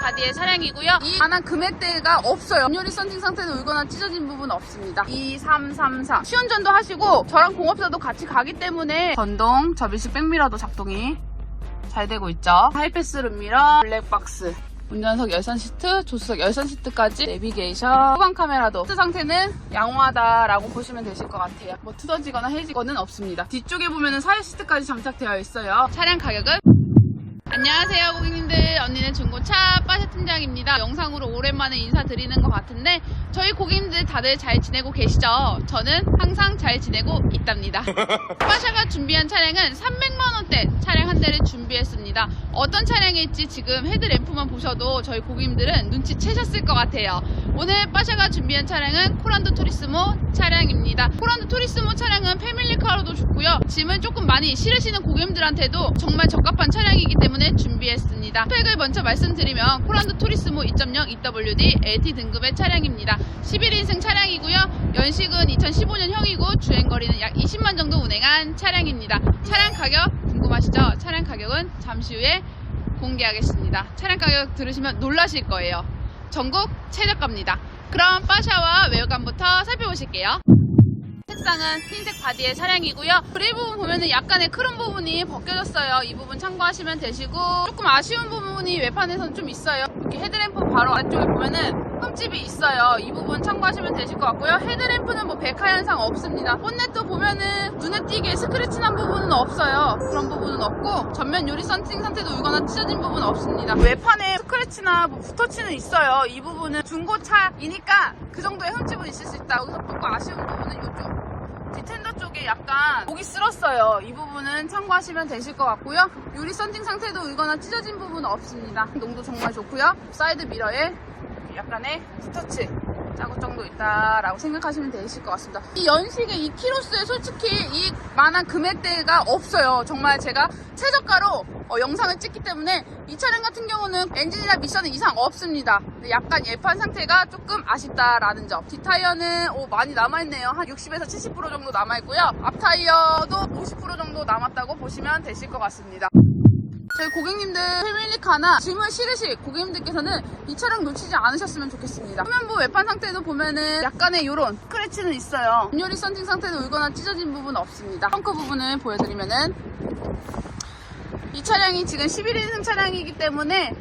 바디의 차량이고요. 이 만한 금액대가 없어요. 연료리 썬팅 상태도 울거나 찢어진 부분 없습니다. 2333 시운전도 하시고 저랑 공업사도 같이 가기 때문에 전동 접이식 백미러도 작동이 잘 되고 있죠. 하이패스 룸미러, 블랙박스, 운전석 열선 시트, 조수석 열선 시트까지 내비게이션, 후방 카메라도 시트 상태는 양호하다라고 보시면 되실 것 같아요. 뭐 뜯어지거나 해지거는 없습니다. 뒤쪽에 보면은 사이 시트까지 장착되어 있어요. 차량 가격은 안녕하세요 고객님들. 언니는 중고차 빠샤 팀장입니다. 영상으로 오랜만에 인사드리는 것 같은데 저희 고객님들 다들 잘 지내고 계시죠? 저는 항상 잘 지내고 있답니다. 빠샤가 준비한 차량은 300만원대 차량 한 대를 준비했습니다. 어떤 차량일지 지금 헤드램프만 보셔도 저희 고객님들은 눈치채셨을 것 같아요. 오늘 빠샤가 준비한 차량은 코란도 투리스모 차량입니다. 코란도 투리스모 차량은 패밀리카로도 좋고요. 짐을 조금 많이 실으시는 고객님들한테도 정말 적합한 차량이기 때문에 준비했습니다. 스펙을 먼저 말씀드리면 코란도 투리스모 2.0 EWD LT 등급의 차량입니다. 11인승 차량이고요. 연식은 2015년형이고 주행거리는 약 20만 정도 운행한 차량입니다. 차량 가격 궁금하시죠? 차량 가격은 잠시 후에 공개하겠습니다. 차량 가격 들으시면 놀라실 거예요. 전국 최저가입니다. 그럼 빠샤와 외관부터 살펴보실게요. 색상은 흰색 바디의 차량이고요. 그릴 부분 보면은 약간의 크롬 부분이 벗겨졌어요. 이 부분 참고하시면 되시고 조금 아쉬운 부분이 외판에서는 좀 있어요. 이렇게 헤드램프 바로 아래쪽에 보면은 흠집이 있어요. 이 부분 참고하시면 되실 것 같고요. 헤드램프는 뭐 백화 현상 없습니다. 본넷도 보면은 눈에 띄게 스크래치 난 부분은 없어요. 그런 부분은 없고 전면 유리 썬팅 상태도 울거나 찢어진 부분은 없습니다. 외판에 스크래치나 뭐 붓터치는 있어요. 이 부분은 중고차이니까 그 정도의 흠집은 있을 수 있다. 여기서 조금 아쉬운 부분은 이쪽. 약간 목이 쓸었어요. 이 부분은 참고하시면 되실 것 같고요. 유리 썬팅 상태도 울거나 찢어진 부분은 없습니다. 농도 정말 좋고요. 사이드 미러에 약간의 스터치 자국 정도 있다라고 생각하시면 되실 것 같습니다. 이 연식의 이 키로수에 솔직히 이 만한 금액대가 없어요. 정말 제가 최저가로 어, 영상을 찍기 때문에 이 차량 같은 경우는 엔진이나 미션은 이상 없습니다. 약간 예판 상태가 조금 아쉽다라는 점. 뒷타이어는 오, 많이 남아있네요. 한 60에서 70% 정도 남아있고요. 앞타이어도 50% 정도 남았다고 보시면 되실 것 같습니다. 저희 고객님들 패밀리카나 짐을 실으실 고객님들께서는 이 차량 놓치지 않으셨으면 좋겠습니다. 화면부 외판 상태도 보면은 약간의 요런 스크래치는 있어요. 연료리 썬팅 상태도 울거나 찢어진 부분 없습니다. 펑크 부분을 보여드리면은 이 차량이 지금 11인승 차량이기 때문에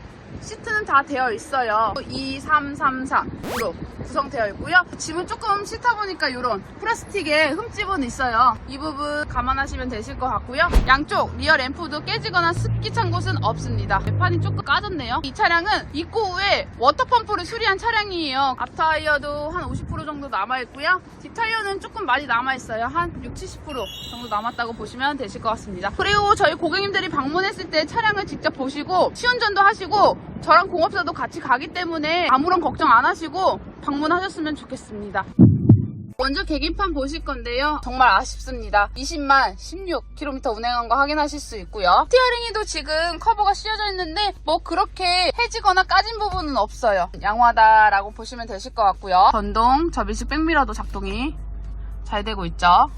시트는 다 되어 있어요. 2333으로 구성되어 있고요. 짐은 조금 싫다 보니까 이런 플라스틱에 흠집은 있어요. 이 부분 감안하시면 되실 것 같고요. 양쪽 리어 램프도 깨지거나 습기 찬 곳은 없습니다. 외판이 조금 까졌네요. 이 차량은 입고 후에 워터펌프를 수리한 차량이에요. 앞타이어도 한 50% 정도 남아있고요. 뒷타이어는 조금 많이 남아있어요. 한 6, 70% 정도 남았다고 보시면 되실 것 같습니다. 그리고 저희 고객님들이 방문했을 때 차량을 직접 보시고 시운전도 하시고 저랑 공업사도 같이 가기 때문에 아무런 걱정 안 하시고 방문하셨으면 좋겠습니다. 먼저 계기판 보실 건데요. 정말 아쉽습니다. 20만 16km 운행한 거 확인하실 수 있고요. 스티어링에도 지금 커버가 씌워져 있는데 뭐 그렇게 해지거나 까진 부분은 없어요. 양호하다라고 보시면 되실 것 같고요. 전동 접이식 백미러도 작동이 잘 되고 있죠.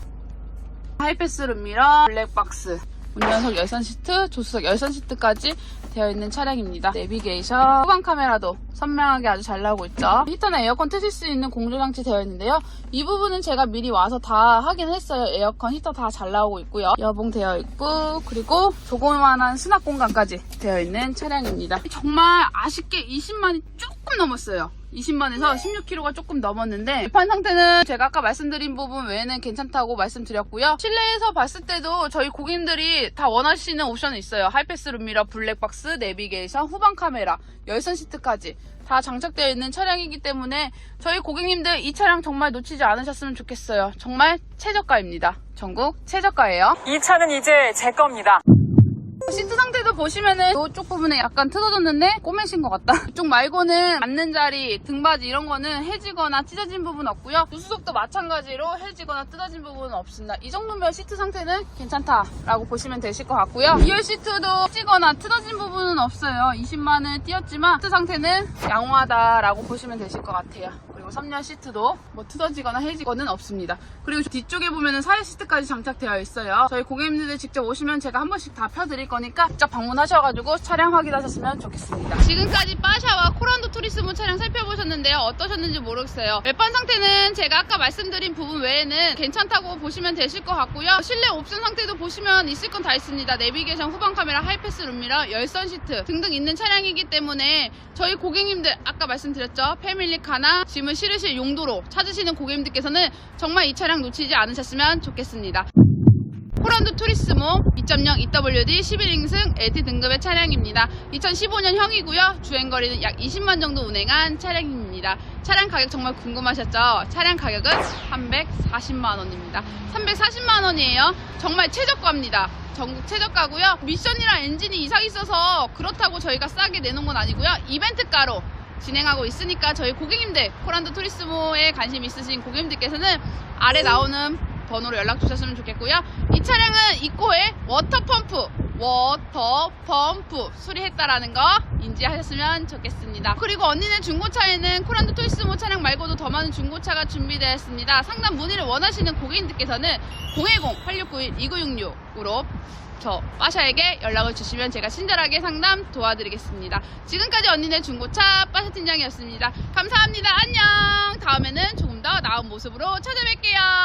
하이패스 룸미러, 블랙박스, 운전석 열선 시트, 조수석 열선 시트까지 되어 있는 차량입니다. 내비게이션, 후방 카메라도 선명하게 아주 잘 나오고 있죠. 히터나 에어컨 트실 수 있는 공조장치 되어 있는데요. 이 부분은 제가 미리 와서 다 확인했어요. 에어컨, 히터 다 잘 나오고 있고요. 여봉 되어 있고 그리고 조그만한 수납 공간까지 되어 있는 차량입니다. 정말 아쉽게 20만이 조금 넘었어요. 20만에서 16km가 조금 넘었는데 외판 상태는 제가 아까 말씀드린 부분 외에는 괜찮다고 말씀드렸고요. 실내에서 봤을 때도 저희 고객님들이 다 원하시는 옵션이 있어요. 하이패스 룸미러, 블랙박스, 내비게이션, 후방 카메라, 열선 시트까지 다 장착되어 있는 차량이기 때문에 저희 고객님들 이 차량 정말 놓치지 않으셨으면 좋겠어요. 정말 최저가입니다. 전국 최저가예요. 이 차는 이제 제 겁니다. 시트 상태도 보시면은 이쪽 부분에 약간 틀어졌는데 꼬매신 것 같다. 이쪽 말고는 앉는 자리, 등받이 이런 거는 해지거나 찢어진 부분 없고요. 조수석도 마찬가지로 해지거나 뜯어진 부분은 없습니다. 이 정도면 시트 상태는 괜찮다라고 보시면 되실 것 같고요. 2열 시트도 해지거나 뜯어진 부분은 없어요. 20만을 띄었지만 시트 상태는 양호하다라고 보시면 되실 것 같아요. 그리고 3열 시트도 뭐 뜯어지거나 해지거는 없습니다. 그리고 뒤쪽에 보면은 사이 시트까지 장착되어 있어요. 저희 고객님들 직접 오시면 제가 한 번씩 다 펴드릴 거니까 직접 방문하셔가지고 차량 확인하셨으면 좋겠습니다. 지금까지 빠샤와 투리스모 차량 살펴보셨는데요. 어떠셨는지 모르겠어요. 외판 상태는 제가 아까 말씀드린 부분 외에는 괜찮다고 보시면 되실 것 같고요. 실내 옵션 상태도 보시면 있을 건 다 있습니다. 내비게이션, 후방 카메라, 하이패스 룸미러, 열선 시트 등등 있는 차량이기 때문에 저희 고객님들 아까 말씀드렸죠. 패밀리 카나 짐을 실으실 용도로 찾으시는 고객님들께서는 정말 이 차량 놓치지 않으셨으면 좋겠습니다. 호란도 투리스모 2.0 EWD 11인승 LT 등급의 차량입니다. 2015년형이고요. 주행거리는 약 20만 정도 운행한 차량입니다. 차량 가격 정말 궁금하셨죠? 차량 가격은 340만 원입니다. 340만 원이에요. 정말 최저가입니다. 전국 최저가고요. 미션이랑 엔진이 이상 있어서 그렇다고 저희가 싸게 내놓은 건 아니고요. 이벤트가로 진행하고 있으니까 저희 고객님들 코란도 투리스모에 관심 있으신 고객님들께서는 아래 나오는 번호로 연락 주셨으면 좋겠고요. 이 차량은 입고에 워터펌프, 워터펌프 수리했다라는 거 인지하셨으면 좋겠습니다. 그리고 언니네 중고차에는 코란도 토이스모 차량 말고도 더 많은 중고차가 준비되어 있습니다. 상담 문의를 원하시는 고객님들께서는 010-8691-2966으로 저 빠샤에게 연락을 주시면 제가 친절하게 상담 도와드리겠습니다. 지금까지 언니네 중고차 빠샤 팀장이었습니다. 감사합니다. 안녕. 다음에는 조금 더 나은 모습으로 찾아뵐게요.